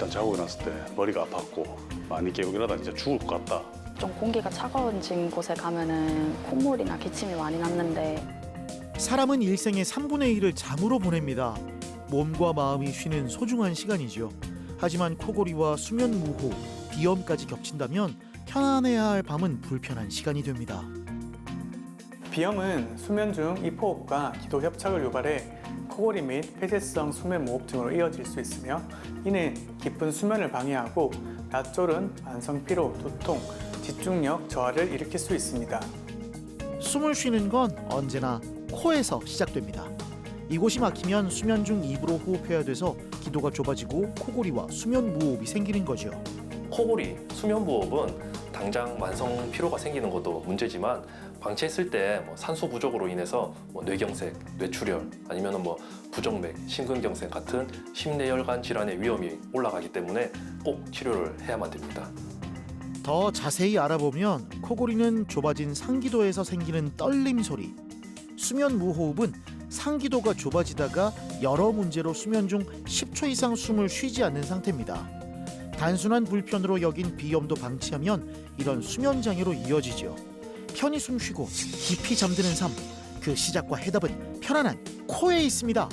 일단 자고 일어났을 때 머리가 아팠고 많이 깨고 일하다 진짜 죽을 것 같다. 좀 공기가 차가워진 곳에 가면은 콧물이나 기침이 많이 났는데 사람은 일생의 3분의 1을 잠으로 보냅니다. 몸과 마음이 쉬는 소중한 시간이죠. 하지만 코골이와 수면 무호, 비염까지 겹친다면 편안해야 할 밤은 불편한 시간이 됩니다. 비염은 수면 중 이포흡과 기도 협착을 유발해 코골이 및 폐쇄성 수면 무호흡증으로 이어질 수 있으며 이는 깊은 수면을 방해하고 낮졸음, 만성 피로, 두통, 집중력 저하를 일으킬 수 있습니다. 숨을 쉬는 건 언제나 코에서 시작됩니다. 이곳이 막히면 수면 중 입으로 호흡해야 돼서 기도가 좁아지고 코골이와 수면 무호흡이 생기는 거죠. 코골이, 수면부호흡은 당장 만성 피로가 생기는 것도 문제지만 방치했을 때 뭐 산소 부족으로 인해서 뭐 뇌경색, 뇌출혈 아니면 뭐 부정맥, 심근경색 같은 심내혈관 질환의 위험이 올라가기 때문에 꼭 치료를 해야만 됩니다. 더 자세히 알아보면 코골이는 좁아진 상기도에서 생기는 떨림 소리, 수면 무호흡은 상기도가 좁아지다가 여러 문제로 수면 중 10초 이상 숨을 쉬지 않는 상태입니다. 단순한 불편으로 여긴 비염도 방치하면 이런 수면 장애로 이어지죠. 편히 숨 쉬고 깊이 잠드는 삶, 그 시작과 해답은 편안한 코에 있습니다.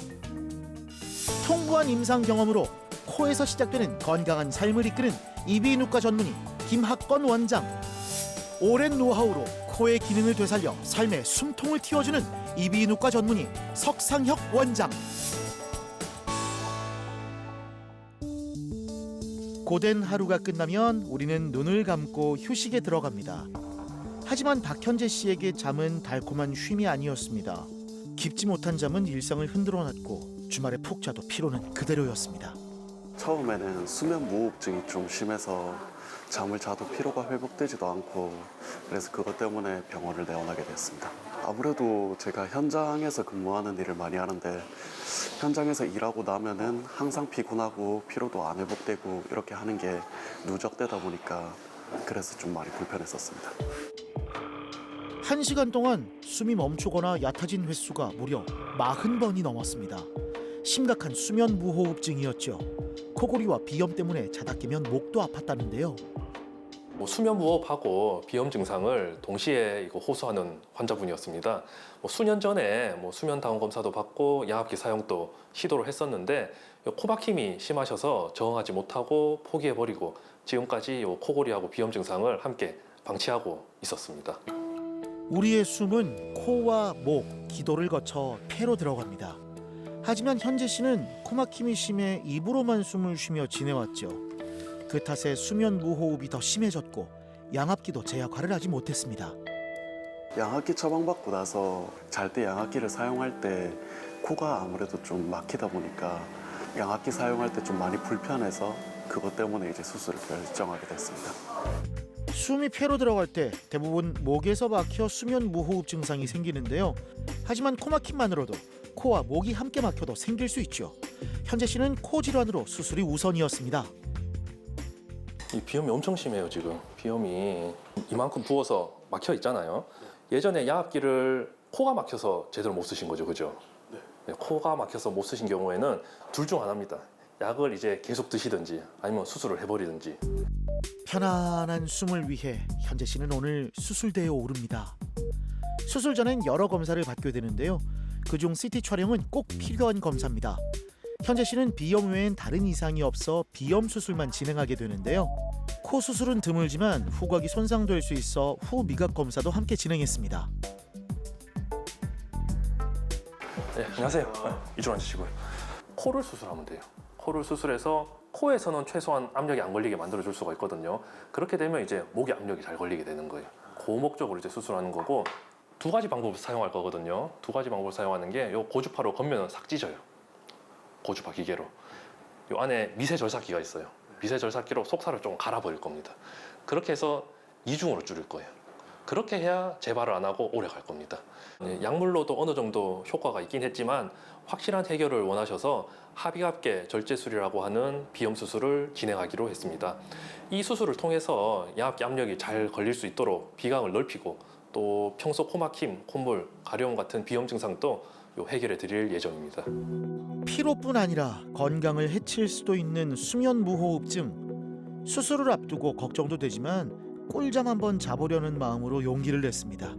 통부한 임상 경험으로 코에서 시작되는 건강한 삶을 이끄는 이비인후과 전문의 김학건 원장. 오랜 노하우로 코의 기능을 되살려 삶의 숨통을 틔워주는 이비인후과 전문의 석상혁 원장. 고된 하루가 끝나면 우리는 눈을 감고 휴식에 들어갑니다. 하지만 박현재 씨에게 잠은 달콤한 쉼이 아니었습니다. 깊지 못한 잠은 일상을 흔들어 놨고 주말에 푹 자도 피로는 그대로였습니다. 처음에는 수면 무호흡증이 좀 심해서 잠을 자도 피로가 회복되지도 않고 그래서 그것 때문에 병원을 내원하게 됐습니다. 아무래도 제가 현장에서 근무하는 일을 많이 하는데 현장에서 일하고 나면은 항상 피곤하고 피로도 안 회복되고 이렇게 하는 게 누적되다 보니까 그래서 좀 많이 불편했었습니다. 한 시간 동안 숨이 멈추거나 얕아진 횟수가 무려 40번이 넘었습니다. 심각한 수면 무호흡증이었죠. 코골이와 비염 때문에 자다 깨면 목도 아팠다는데요. 뭐 수면 무호흡하고 비염 증상을 동시에 이거 호소하는 환자분이었습니다. 뭐 수년 전에 뭐 수면 다운 검사도 받고 양압기 사용도 시도를 했었는데 요 코막힘이 심하셔서 저항하지 못하고 포기해 버리고 지금까지 요 코골이하고 비염 증상을 함께 방치하고 있었습니다. 우리의 숨은 코와 목, 기도를 거쳐 폐로 들어갑니다. 하지만 현재 씨는 코막힘이 심해 입으로만 숨을 쉬며 지내왔죠. 그 탓에 수면 무호흡이 더 심해졌고 양압기도 제 역할을 하지 못했습니다. 양압기 처방받고 나서 잘 때 양압기를 사용할 때 코가 아무래도 좀 막히다 보니까 양압기 사용할 때 좀 많이 불편해서 그것 때문에 이제 수술을 결정하게 됐습니다. 숨이 폐로 들어갈 때 대부분 목에서 막혀 수면 무호흡 증상이 생기는데요. 하지만 코막힘만으로도 코와 목이 함께 막혀도 생길 수 있죠. 현재 씨는 코 질환으로 수술이 우선이었습니다. 이 비염이 엄청 심해요 지금 비염이 이만큼 부어서 막혀 있잖아요 예전에 양압기를 코가 막혀서 제대로 못 쓰신 거죠 그죠 네, 코가 막혀서 못 쓰신 경우에는 둘 중 하나입니다 약을 이제 계속 드시든지 아니면 수술을 해버리든지 편안한 숨을 위해 현재 씨는 오늘 수술대에 오릅니다. 수술 전엔 여러 검사를 받게 되는데요. 그중 CT 촬영은 꼭 필요한 검사입니다. 현재 씨는 비염 외엔 다른 이상이 없어 비염 수술만 진행하게 되는데요. 코 수술은 드물지만 후각이 손상될 수 있어 후 미각 검사도 함께 진행했습니다. 네, 안녕하세요 네, 이쪽 앉으시고요 코를 수술하면 돼요 코를 수술해서 코에서는 최소한 압력이 안 걸리게 만들어 줄 수가 있거든요. 그렇게 되면 이제 목에 압력이 잘 걸리게 되는 거예요. 그 목적으로 이제 수술하는 거고 두 가지 방법을 사용할 거거든요. 두 가지 방법을 사용하는 게 요 고주파로 겉면은 싹 찢어요. 고주파 기계로. 요 안에 미세 절삭기가 있어요. 미세 절삭기로 속살을 좀 갈아버릴 겁니다. 그렇게 해서 이중으로 줄일 거예요 그렇게 해야 재발을 안 하고 오래 갈 겁니다 네, 약물로도 어느 정도 효과가 있긴 했지만 확실한 해결을 원하셔서 합의합계 절제술이라고 하는 비염 수술을 진행하기로 했습니다. 이 수술을 통해서 양압기 압력이 잘 걸릴 수 있도록 비강을 넓히고 또 평소 코막힘, 콧물, 가려움 같은 비염 증상도 요 해결해 드릴 예정입니다. 피로뿐 아니라 건강을 해칠 수도 있는 수면 무호흡증. 수술을 앞두고 걱정도 되지만 꿀잠 한번 자보려는 마음으로 용기를 냈습니다.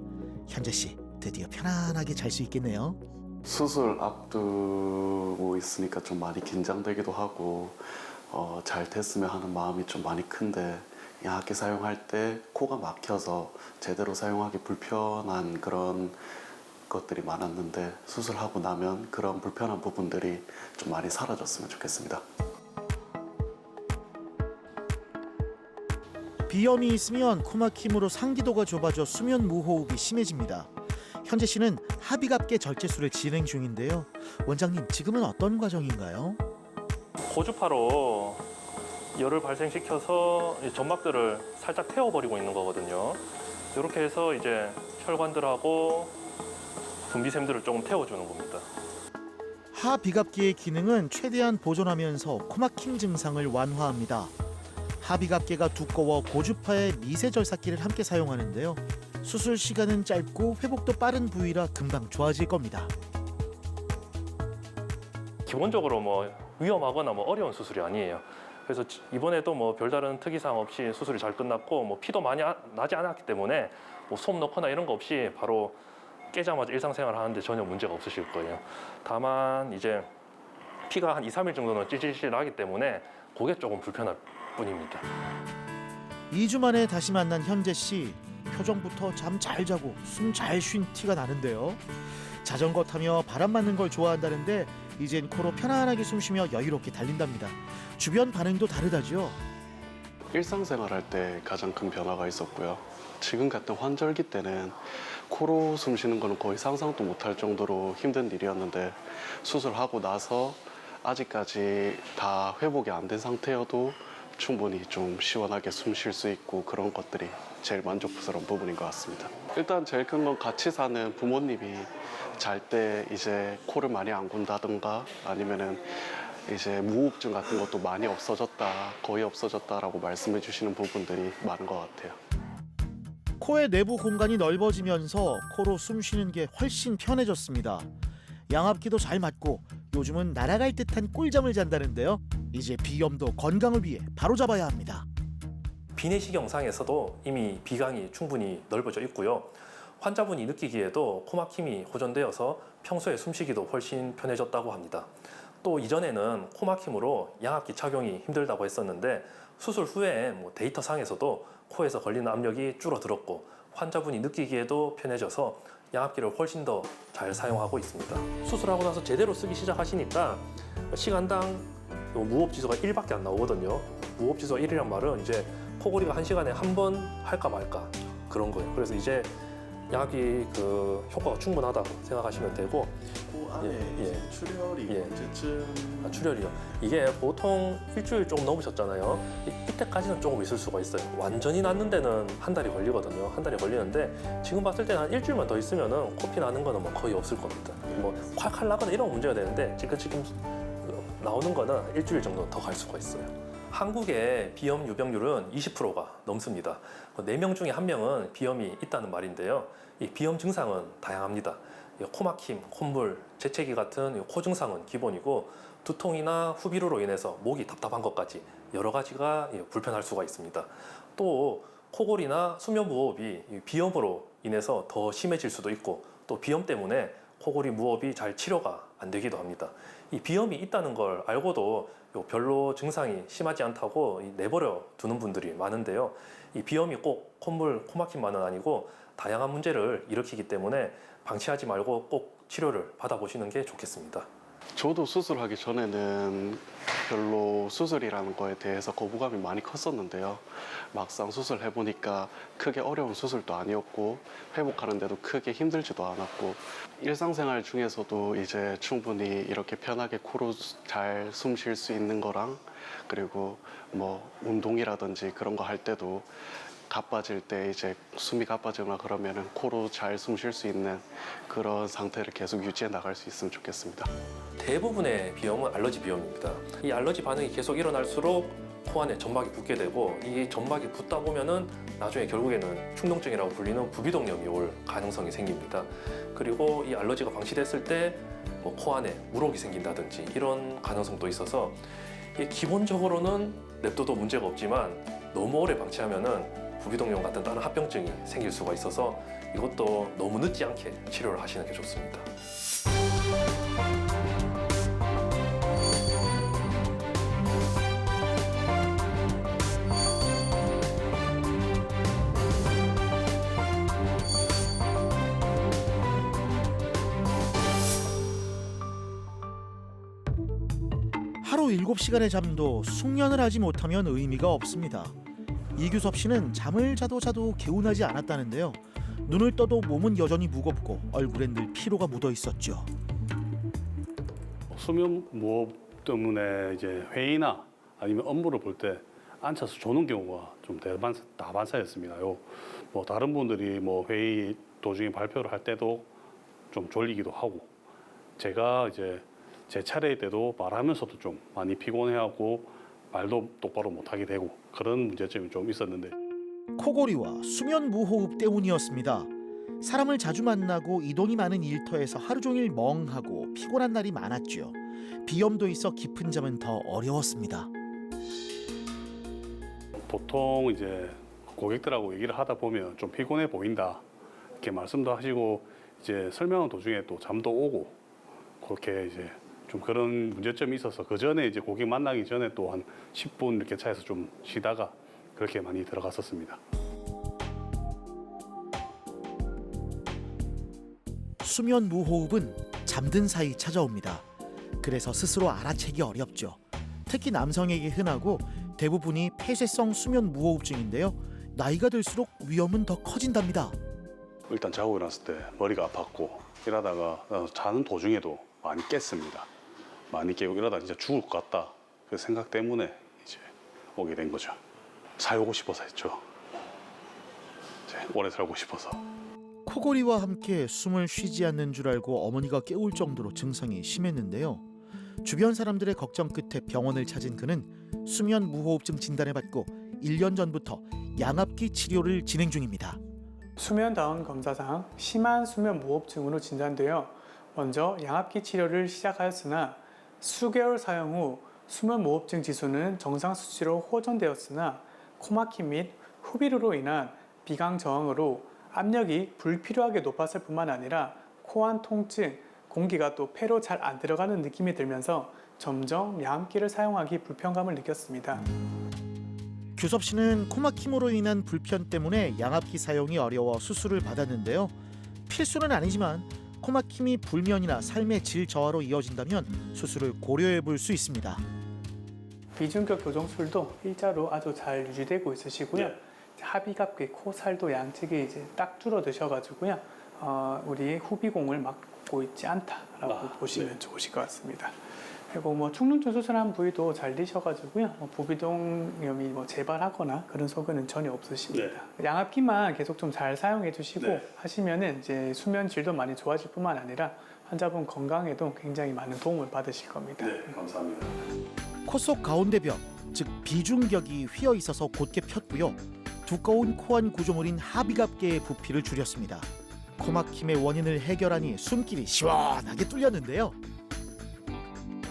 현재 씨 드디어 편안하게 잘 수 있겠네요. 수술 앞두고 있으니까 좀 많이 긴장되기도 하고 어, 잘 됐으면 하는 마음이 좀 많이 큰데 약기 사용할 때 코가 막혀서 제대로 사용하기 불편한 그런 것들이 많았는데 수술하고 나면 그런 불편한 부분들이 좀 많이 사라졌으면 좋겠습니다. 비염이 있으면 코막힘으로 상기도가 좁아져 수면 무호흡이 심해집니다. 현재 씨는 합의갑계 절제술을 진행 중인데요. 원장님 지금은 어떤 과정인가요? 고주파로 열을 발생시켜서 이 점막들을 살짝 태워버리고 있는 거거든요. 이렇게 해서 이제 혈관들하고 분비샘들을 조금 태워주는 겁니다. 하비갑기의 기능은 최대한 보존하면서 코막힘 증상을 완화합니다. 하비갑계가 두꺼워 고주파의 미세 절삭기를 함께 사용하는데요. 수술 시간은 짧고 회복도 빠른 부위라 금방 좋아질 겁니다. 기본적으로 뭐 위험하거나 뭐 어려운 수술이 아니에요. 그래서 지- 이번에도 뭐 별다른 특이사항 없이 수술이 잘 끝났고 뭐 피도 많이 아- 나지 않았기 때문에 뭐 소음 넣거나 이런 거 없이 바로 깨자마자 일상생활 하는데 전혀 문제가 없으실 거예요. 다만 이제 피가 한 2, 3일 정도는 찔찔찔 나기 때문에 그게 조금 불편할 뿐입니다. 2주 만에 다시 만난 현재 씨 표정부터 잠 잘 자고 숨 잘 쉰 티가 나는데요. 자전거 타며 바람 맞는 걸 좋아한다는데 이젠 코로 편안하게 숨쉬며 여유롭게 달린답니다. 주변 반응도 다르다죠. 일상생활 할 때 가장 큰 변화가 있었고요. 지금 같은 환절기 때는 코로 숨 쉬는 거는 거의 상상도 못할 정도로 힘든 일이었는데 수술하고 나서 아직까지 다 회복이 안 된 상태여도 충분히 좀 시원하게 숨 쉴 수 있고 그런 것들이 제일 만족스러운 부분인 것 같습니다. 일단 제일 큰 건 같이 사는 부모님이 잘 때 이제 코를 많이 안 군다든가 아니면은 이제 무호흡증 같은 것도 많이 없어졌다, 거의 없어졌다라고 말씀해 주시는 부분들이 많은 것 같아요. 코의 내부 공간이 넓어지면서 코로 숨 쉬는 게 훨씬 편해졌습니다. 양압기도 잘 맞고 요즘은 날아갈 듯한 꿀잠을 잔다는데요. 이제 비염도 건강을 위해 바로 잡아야 합니다. 비내시 영상에서도 이미 비강이 충분히 넓어져 있고요. 환자분이 느끼기에도 코막힘이 호전되어서 평소에 숨쉬기도 훨씬 편해졌다고 합니다. 또 이전에는 코막힘으로 양압기 착용이 힘들다고 했었는데 수술 후에 뭐 데이터 상에서도 코에서 걸리는 압력이 줄어들었고 환자분이 느끼기에도 편해져서 양압기를 훨씬 더 잘 사용하고 있습니다. 수술하고 나서 제대로 쓰기 시작하시니까 시간당 요 무호흡 지수가 1밖에 안 나오거든요. 무호흡 지수가 1이란 말은 이제 코골이가 한 시간에 한 번 할까 말까 그런 거예요. 그래서 이제 약이 그 효과가 충분하다고 생각하시면 되고 그 안에 예, 이제 예. 출혈이 예. 언제쯤 아, 출혈이요. 이게 보통 일주일 조금 넘으셨잖아요. 이- 이때까지는 조금 있을 수가 있어요. 완전히 낫는 데는 한 달이 걸리거든요. 한 달이 걸리는데 지금 봤을 때는 한 일주일만 더 있으면은 코피 나는 거는 뭐 거의 없을 겁니다. 뭐 콸콸 나거나 이런 문제가 되는데 지금 지금 나오는 거는 일주일 정도 더 갈 수가 있어요. 한국의 비염 유병률은 20%가 넘습니다. 4명 중에 1명은 비염이 있다는 말인데요. 이 비염 증상은 다양합니다. 이 코막힘, 콧물, 재채기 같은 이코 증상은 기본이고 두통이나 후비루로 인해서 목이 답답한 것까지 여러 가지가 예, 불편할 수가 있습니다. 또 코골이나 수면 무호흡이 이 비염으로 인해서 더 심해질 수도 있고 또 비염 때문에 코골이 무호흡이 잘 치료가 안 되기도 합니다. 이 비염이 있다는 걸 알고도 요 별로 증상이 심하지 않다고 이 내버려 두는 분들이 많은데요. 이 비염이 꼭 콧물, 코막힘만은 아니고 다양한 문제를 일으키기 때문에 방치하지 말고 꼭 치료를 받아보시는 게 좋겠습니다. 저도 수술하기 전에는 별로 수술이라는 거에 대해서 거부감이 많이 컸었는데요. 막상 수술해 보니까 크게 어려운 수술도 아니었고 회복하는데도 크게 힘들지도 않았고 일상생활 중에서도 이제 충분히 이렇게 편하게 코로 잘 숨 쉴 수 있는 거랑 그리고 뭐 운동이라든지 그런 거 할 때도 가빠질 때 이제 숨이 가빠지거나 그러면은 코로 잘 숨 쉴 수 있는 그런 상태를 계속 유지해 나갈 수 있으면 좋겠습니다. 대부분의 비염은 알러지 비염입니다. 이 알러지 반응이 계속 일어날수록 코 안에 점막이 붙게 되고 이 점막이 붙다 보면은 나중에 결국에는 충동증이라고 불리는 부비동염이 올 가능성이 생깁니다. 그리고 이 알러지가 방치됐을 때 뭐 코 안에 물혹이 생긴다든지 이런 가능성도 있어서 이게 기본적으로는 냅둬도 문제가 없지만 너무 오래 방치하면은 부비동염 같은 다른 합병증이 생길 수가 있어서 이것도 너무 늦지 않게 치료를 하시는 게 좋습니다. 하루 7시간의 잠도 숙면을 하지 못하면 의미가 없습니다. 이규섭 씨는 잠을 자도 자도 개운하지 않았다는데요. 눈을 떠도 몸은 여전히 무겁고 얼굴엔 늘 피로가 묻어 있었죠. 수면 무호흡 때문에 이제 회의나 아니면 업무를 볼 때 앉아서 조는 경우가 좀 대반사, 다반사였습니다 요. 뭐 다른 분들이 뭐 회의 도중에 발표를 할 때도 좀 졸리기도 하고 제가 이제 제 차례일 때도 말하면서도 좀 많이 피곤해하고 말도 똑바로 못하게 되고 그런 문제점이 좀 있었는데 코골이와 수면 무호흡 때문이었습니다. 사람을 자주 만나고 이동이 많은 일터에서 하루 종일 멍하고 피곤한 날이 많았죠. 비염도 있어 깊은 잠은 더 어려웠습니다. 보통 이제 고객들하고 얘기를 하다 보면 좀 피곤해 보인다 이렇게 말씀도 하시고 이제 설명하는 도중에 또 잠도 오고 그렇게 이제 좀 그런 문제점이 있어서 그 전에 이제 고객 만나기 전에 또 한 10분 이렇게 차에서 좀 쉬다가 그렇게 많이 들어갔었습니다. 수면 무호흡은 잠든 사이 찾아옵니다. 그래서 스스로 알아채기 어렵죠. 특히 남성에게 흔하고 대부분이 폐쇄성 수면 무호흡증인데요. 나이가 들수록 위험은 더 커진답니다. 일단 자고 일어났을 때 머리가 아팠고 이러다가 어, 자는 도중에도 많이 깼습니다. 많이 깨고 이러다 진짜 죽을 것 같다 그 생각 때문에 이제 오게 된 거죠. 살고 싶어서 했죠. 이제 오래 살고 싶어서. 코골이와 함께 숨을 쉬지 않는 줄 알고 어머니가 깨울 정도로 증상이 심했는데요. 주변 사람들의 걱정 끝에 병원을 찾은 그는 수면 무호흡증 진단을 받고 1년 전부터 양압기 치료를 진행 중입니다. 수면 다운 검사상 심한 수면 무호흡증으로 진단되어 먼저 양압기 치료를 시작하였으나 수개월 사용 후 수면 무호흡증 지수는 정상 수치로 호전되었으나 코막힘 및 후비루로 인한 비강 저항으로 압력이 불필요하게 높았을 뿐만 아니라 코안 통증, 공기가 또 폐로 잘 안 들어가는 느낌이 들면서 점점 양압기를 사용하기 불편감을 느꼈습니다. 규섭 씨는 코막힘으로 인한 불편 때문에 양압기 사용이 어려워 수술을 받았는데요. 필수는 아니지만 코막힘이 불면이나 삶의 질 저하로 이어진다면 수술을 고려해 볼 수 있습니다. 비중격 교정술도 일자로 아주 잘 유지되고 있으시고요. 네. 합의갑기 코살도 양측이 이제 딱 줄어드셔가지고요. 어, 우리 후비공을 막고 있지 않다라고 아, 보시면 좋으실 것 같습니다. 그리고 뭐 축륜증 수술한 부위도 잘 되셔가지고요. 뭐 부비동염이 뭐 재발하거나 그런 소견은 전혀 없으십니다. 양압기만 계속 좀 잘 사용해 주시고 네. 하시면은 이제 수면 질도 많이 좋아질 뿐만 아니라 환자분 건강에도 굉장히 많은 도움을 받으실 겁니다. 네, 감사합니다. 코 속 가운데 벽, 즉 비중격이 휘어 있어서 곧게 폈고요. 두꺼운 코안 구조물인 하비갑계의 부피를 줄였습니다. 코막힘의 원인을 해결하니 숨길이 시원하게 뚫렸는데요.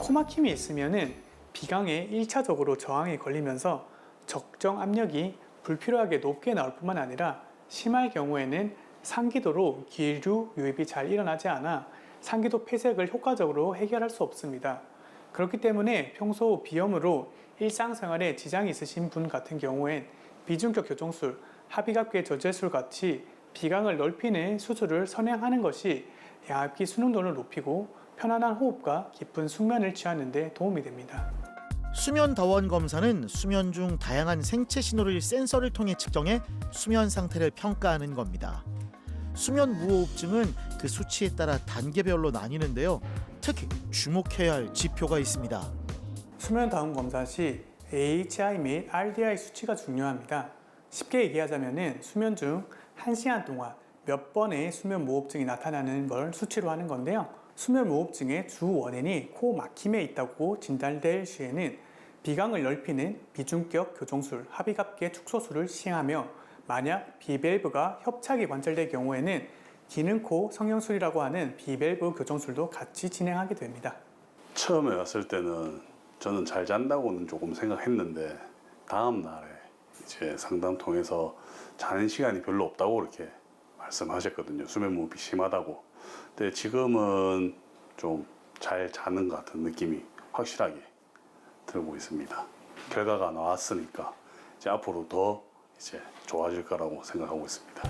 코막힘이 있으면은 비강에 1차적으로 저항이 걸리면서 적정 압력이 불필요하게 높게 나올 뿐만 아니라 심할 경우에는 상기도로 기류 유입이 잘 일어나지 않아 상기도 폐색을 효과적으로 해결할 수 없습니다. 그렇기 때문에 평소 비염으로 일상생활에 지장이 있으신 분 같은 경우엔 비중격 교정술, 합의갑계 저제술 같이 비강을 넓히는 수술을 선행하는 것이 양압기 수능도를 높이고 편안한 호흡과 깊은 숙면을 취하는 데 도움이 됩니다. 수면 다원 검사는 수면 중 다양한 생체 신호를 센서를 통해 측정해 수면 상태를 평가하는 겁니다. 수면 무호흡증은 그 수치에 따라 단계별로 나뉘는데요. 특히 주목해야 할 지표가 있습니다. 수면 다운 검사 시 AHI 및 RDI 수치가 중요합니다. 쉽게 얘기하자면은 수면 중 1시간 동안 몇 번의 수면 무호흡증이 나타나는 걸 수치로 하는 건데요. 수면 무호흡증의 주 원인이 코 막힘에 있다고 진단될 시에는 비강을 넓히는 비중격 교정술, 합의갑계 축소술을 시행하며 만약 비밸브가 협착이 관찰될 경우에는 기능코 성형술이라고 하는 비밸브 교정술도 같이 진행하게 됩니다. 처음에 왔을 때는 저는 잘 잔다고는 조금 생각했는데 다음 날에 이제 상담 통해서 자는 시간이 별로 없다고 그렇게 말씀하셨거든요. 수면 무호흡이 심하다고. 근데 지금은 좀 잘 자는 것 같은 느낌이 확실하게 들고 있습니다. 결과가 나왔으니까 이제 앞으로 더 이제 좋아질 거라고 생각하고 있습니다.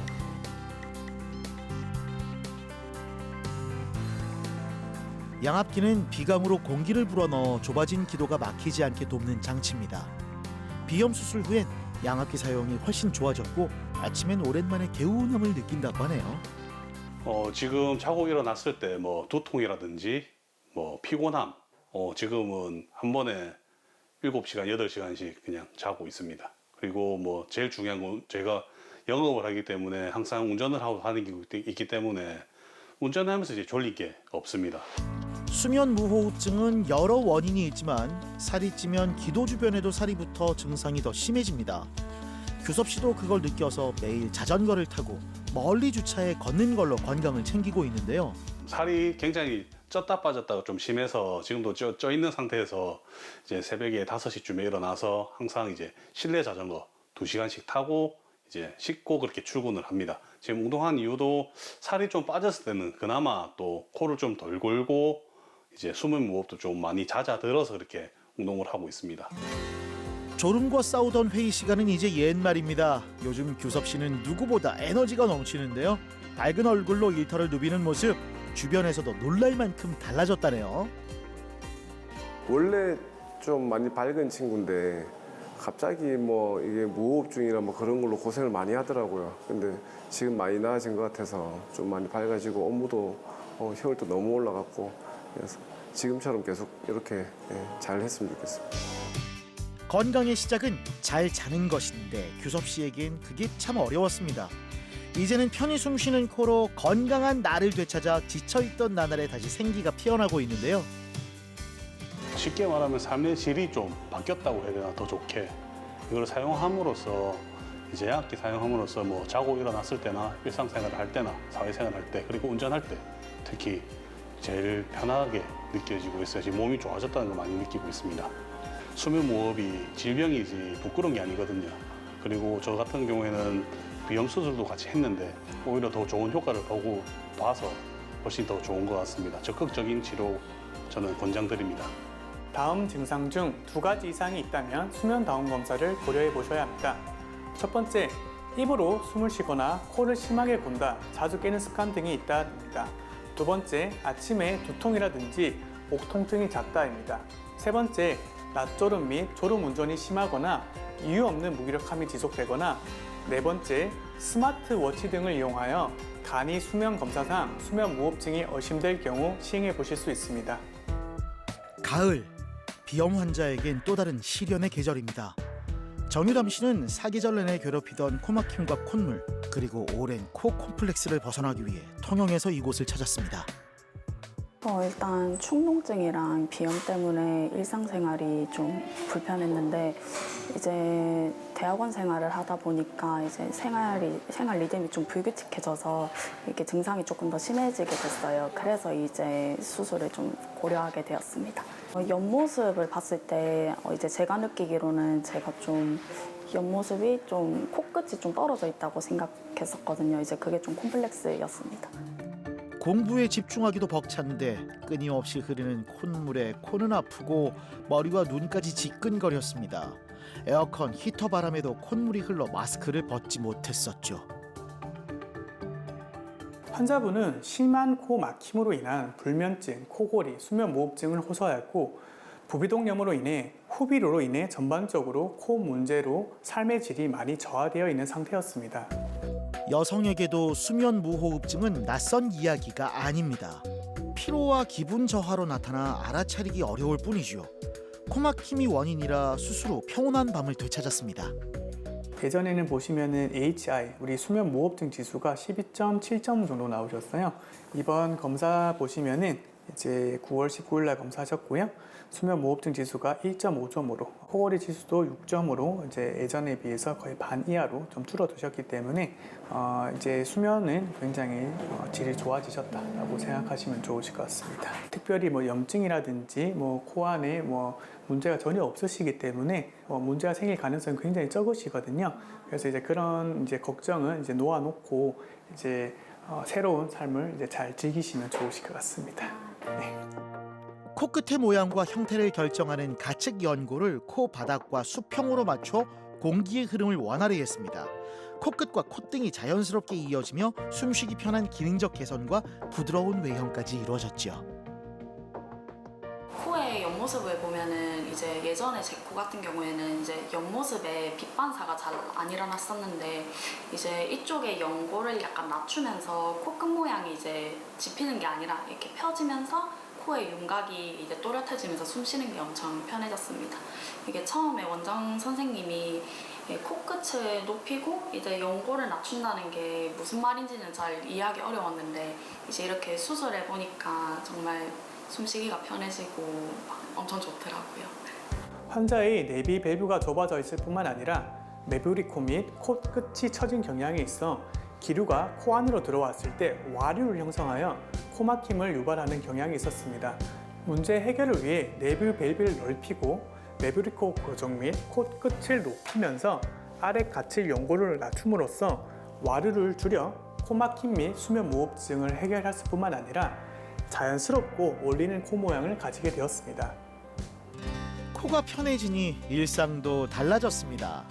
양압기는 비강으로 공기를 불어넣어 좁아진 기도가 막히지 않게 돕는 장치입니다. 비염 수술 후엔 양압기 사용이 훨씬 좋아졌고 아침엔 오랜만에 개운함을 느낀다고 하네요. 어, 지금 자고 일어났을 때 뭐 두통이라든지 뭐 피곤함, 어, 지금은 한 번에 7시간, 8시간씩 그냥 자고 있습니다. 그리고 뭐 제일 중요한 건 제가 영업을 하기 때문에 항상 운전을 하고 하는 게 있기 때문에 운전하면서 이제 졸린 게 없습니다. 수면 무호흡증은 여러 원인이 있지만 살이 찌면 기도 주변에도 살이 붙어 증상이 더 심해집니다. 규섭 씨도 그걸 느껴서 매일 자전거를 타고 멀리 주차해 걷는 걸로 건강을 챙기고 있는데요. 살이 굉장히 쪘다 빠졌다가 좀 심해서 지금도 쪄, 쪄 있는 상태에서 이제 새벽에 5시쯤에 일어나서 항상 이제 실내 자전거 2시간씩 타고 이제 씻고 그렇게 출근을 합니다. 지금 운동한 이유도 살이 좀 빠졌을 때는 그나마 또 코를 좀 덜 골고 이제 수면 무호흡도 좀 많이 잦아들어서 그렇게 운동을 하고 있습니다. 졸음과 싸우던 회의 시간은 이제 옛말입니다. 요즘 규섭 씨는 누구보다 에너지가 넘치는데요. 밝은 얼굴로 일터를 누비는 모습 주변에서도 놀랄 만큼 달라졌다네요. 원래 좀 많이 밝은 친구인데 갑자기 뭐 이게 무호흡증이나 뭐 그런 걸로 고생을 많이 하더라고요. 근데 지금 많이 나아진 것 같아서 좀 많이 밝아지고 업무도 어, 효율도 너무 올라갔고 그래서 지금처럼 계속 이렇게 예, 잘 했으면 좋겠습니다. 건강의 시작은 잘 자는 것인데 규섭 씨에겐 그게 참 어려웠습니다. 이제는 편히 숨쉬는 코로 건강한 나를 되찾아 지쳐있던 나날에 다시 생기가 피어나고 있는데요. 쉽게 말하면 삶의 질이 좀 바뀌었다고 해야 되나 더 좋게 이걸 사용함으로써 이제 약기 사용함으로써 뭐 자고 일어났을 때나 일상생활을 할 때나 사회생활 할때 그리고 운전할 때 특히 제일 편하게 느껴지고 있어요. 지금 몸이 좋아졌다는 걸 많이 느끼고 있습니다. 수면 무호흡이 질병이지 부끄러운 게 아니거든요. 그리고 저 같은 경우에는 비염 수술도 같이 했는데 오히려 더 좋은 효과를 보고 봐서 훨씬 더 좋은 것 같습니다. 적극적인 치료 저는 권장드립니다. 다음 증상 중 두 가지 이상이 있다면 수면 다운 검사를 고려해 보셔야 합니다. 첫 번째, 입으로 숨을 쉬거나 코를 심하게 본다, 자주 깨는 습관 등이 있다입니다. 두 번째, 아침에 두통이라든지 목 통증이 잦다입니다. 세 번째, 낮졸음 및 졸음 운전이 심하거나 이유 없는 무기력함이 지속되거나 네 번째, 스마트워치 등을 이용하여 간이 수면 검사상 수면 무호흡증이 의심될 경우 시행해 보실 수 있습니다. 가을 비염 환자에겐 또 다른 시련의 계절입니다. 정유람 씨는 사계절 내내 괴롭히던 코막힘과 콧물 그리고 오랜 코 콤플렉스를 벗어나기 위해 통영에서 이곳을 찾았습니다. 어, 일단 충농증이랑 비염 때문에 일상생활이 좀 불편했는데 이제 대학원 생활을 하다 보니까 이제 생활이 생활 리듬이 좀 불규칙해져서 이렇게 증상이 조금 더 심해지게 됐어요. 그래서 이제 수술을 좀 고려하게 되었습니다. 어, 옆모습을 봤을 때 어, 이제 제가 느끼기로는 제가 좀 옆모습이 좀 코끝이 좀 떨어져 있다고 생각했었거든요. 이제 그게 좀 콤플렉스였습니다. 공부에 집중하기도 벅찬데 끊임없이 흐르는 콧물에 코는 아프고 머리와 눈까지 지끈거렸습니다. 에어컨 히터 바람에도 콧물이 흘러 마스크를 벗지 못했었죠. 환자분은 심한 코 막힘으로 인한 불면증, 코골이, 수면 무호흡증을 호소하였고 부비동염으로 인해 후비로로 인해 전반적으로 코 문제로 삶의 질이 많이 저하되어 있는 상태였습니다. 여성에게도 수면 무호흡증은 낯선 이야기가 아닙니다. 피로와 기분 저하로 나타나 알아차리기 어려울 뿐이죠. 코막힘이 원인이라 후 평온한 밤을 되찾았습니다. 예전에는 보시면은 HI, 우리 수면 무호흡증 지수가 12.7점 정도 나오셨어요. 이번 검사 보시면은 이제 9월 19일 날 검사하셨고요. 수면 무호흡증 지수가 1.5점으로 코골이 지수도 6점으로 이제 예전에 비해서 거의 반 이하로 좀 줄어드셨기 때문에 어, 이제 수면은 굉장히 어, 질이 좋아지셨다라고 생각하시면 좋으실 것 같습니다. 특별히 뭐 염증이라든지 뭐 코 안에 뭐 문제가 전혀 없으시기 때문에 어, 문제가 생길 가능성이 굉장히 적으시거든요. 그래서 이제 그런 이제 걱정은 이제 놓아놓고 이제 어, 새로운 삶을 이제 잘 즐기시면 좋으실 것 같습니다. 네. 코끝의 모양과 형태를 결정하는 가측 연고를 코 바닥과 수평으로 맞춰 공기의 흐름을 원활히 했습니다. 코끝과 콧등이 자연스럽게 이어지며 숨쉬기 편한 기능적 개선과 부드러운 외형까지 이루어졌죠. 코의 옆모습을 이제 예전에 제코 같은 경우에는 이제 옆모습에 빛 반사가 잘 안 일어났었는데 이제 이쪽에 연고를 약간 낮추면서 코끝 모양이 이제 집히는 게 아니라 이렇게 펴지면서 코의 윤곽이 이제 또렷해지면서 숨 쉬는 게 엄청 편해졌습니다. 이게 처음에 원장 선생님이 이 코끝을 높이고 이제 연고를 낮춘다는 게 무슨 말인지는 잘 이해하기 어려웠는데 이제 이렇게 수술해 보니까 정말 숨쉬기가 편해지고 막 엄청 좋더라고요. 환자의 내비 밸브가 좁아져 있을 뿐만 아니라 메브리코 및 코 끝이 처진 경향이 있어 기류가 코 안으로 들어왔을 때 와류를 형성하여 코막힘을 유발하는 경향이 있었습니다. 문제 해결을 위해 내부 밸브를 넓히고 메브리코 고정 및 코 끝을 높이면서 아래 가칠 연고를 낮춤으로써 와류를 줄여 코막힘 및 수면 무호흡증을 해결했을 뿐만 아니라 자연스럽고 올리는 코 모양을 가지게 되었습니다. 코가 편해지니 일상도 달라졌습니다.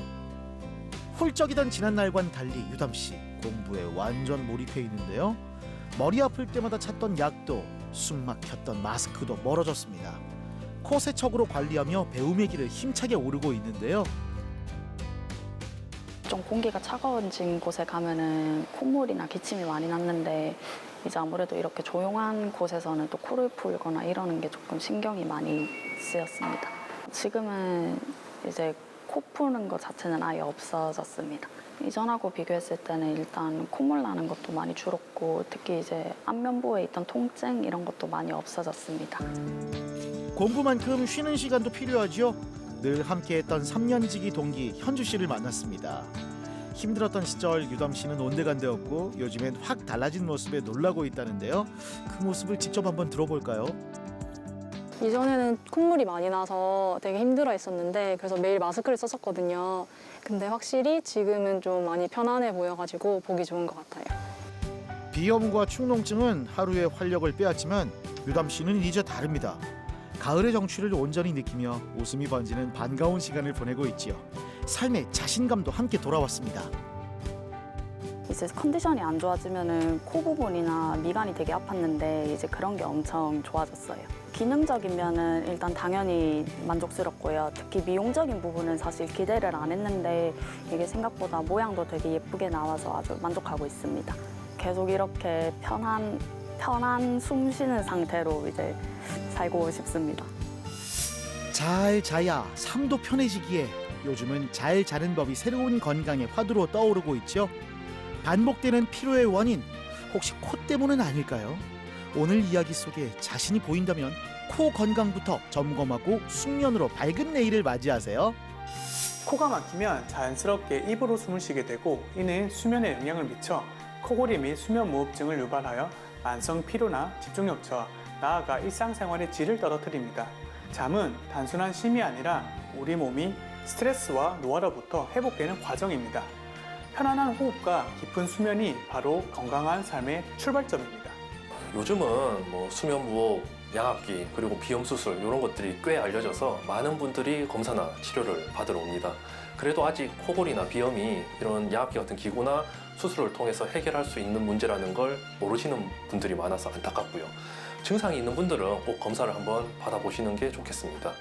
훌쩍이던 지난날과는 달리 유담 씨 공부에 완전 몰입해 있는데요. 머리 아플 때마다 찾던 약도 숨 막혔던 마스크도 멀어졌습니다. 코 세척으로 관리하며 배움의 길을 힘차게 오르고 있는데요. 좀 공기가 차가워진 곳에 가면은 콧물이나 기침이 많이 났는데 이제 아무래도 이렇게 조용한 곳에서는 또 코를 풀거나 이러는 게 조금 신경이 많이 쓰였습니다. 지금은 이제 코 푸는 것 자체는 아예 없어졌습니다. 이전하고 비교했을 때는 일단 콧물 나는 것도 많이 줄었고 특히 이제 안면부에 있던 통증 이런 것도 많이 없어졌습니다. 공부만큼 쉬는 시간도 필요하지요. 늘 함께했던 3년지기 동기 현주 씨를 만났습니다. 힘들었던 시절 유담 씨는 온데간데였고 요즘엔 확 달라진 모습에 놀라고 있다는데요. 그 모습을 직접 한번 들어볼까요? 이전에는 콧물이 많이 나서 되게 힘들어 했었는데 그래서 매일 마스크를 썼었거든요. 근데 확실히 지금은 좀 많이 편안해 보여가지고 보기 좋은 것 같아요. 비염과 축농증은 하루의 활력을 빼앗지만 유담 씨는 이제 다릅니다. 가을의 정취를 온전히 느끼며 웃음이 번지는 반가운 시간을 보내고 있지요. 삶의 자신감도 함께 돌아왔습니다. 이제 컨디션이 안 좋아지면은 코 부분이나 미간이 되게 아팠는데 이제 그런 게 엄청 좋아졌어요. 기능적인 면은 일단 당연히 만족스럽고요. 특히 미용적인 부분은 사실 기대를 안 했는데 이게 생각보다 모양도 되게 예쁘게 나와서 아주 만족하고 있습니다. 계속 이렇게 편한 편한 숨 쉬는 상태로 이제 살고 싶습니다. 잘 자야 삶도 편해지기에 요즘은 잘 자는 법이 새로운 건강의 화두로 떠오르고 있죠. 반복되는 피로의 원인 혹시 코 때문은 아닐까요? 오늘 이야기 속에 자신이 보인다면 코 건강부터 점검하고 숙면으로 밝은 내일을 맞이하세요. 코가 막히면 자연스럽게 입으로 숨을 쉬게 되고 이는 수면에 영향을 미쳐 코골이 및 수면 무호흡증을 유발하여 만성 피로나 집중력 저하, 나아가 일상생활의 질을 떨어뜨립니다. 잠은 단순한 쉼이 아니라 우리 몸이 스트레스와 노화로부터 회복되는 과정입니다. 편안한 호흡과 깊은 수면이 바로 건강한 삶의 출발점입니다. 요즘은 뭐 수면 무호흡, 양압기 그리고 비염 수술 이런 것들이 꽤 알려져서 많은 분들이 검사나 치료를 받으러 옵니다. 그래도 아직 코골이나 비염이 이런 양압기 같은 기구나 수술을 통해서 해결할 수 있는 문제라는 걸 모르시는 분들이 많아서 안타깝고요. 증상이 있는 분들은 꼭 검사를 한번 받아보시는 게 좋겠습니다.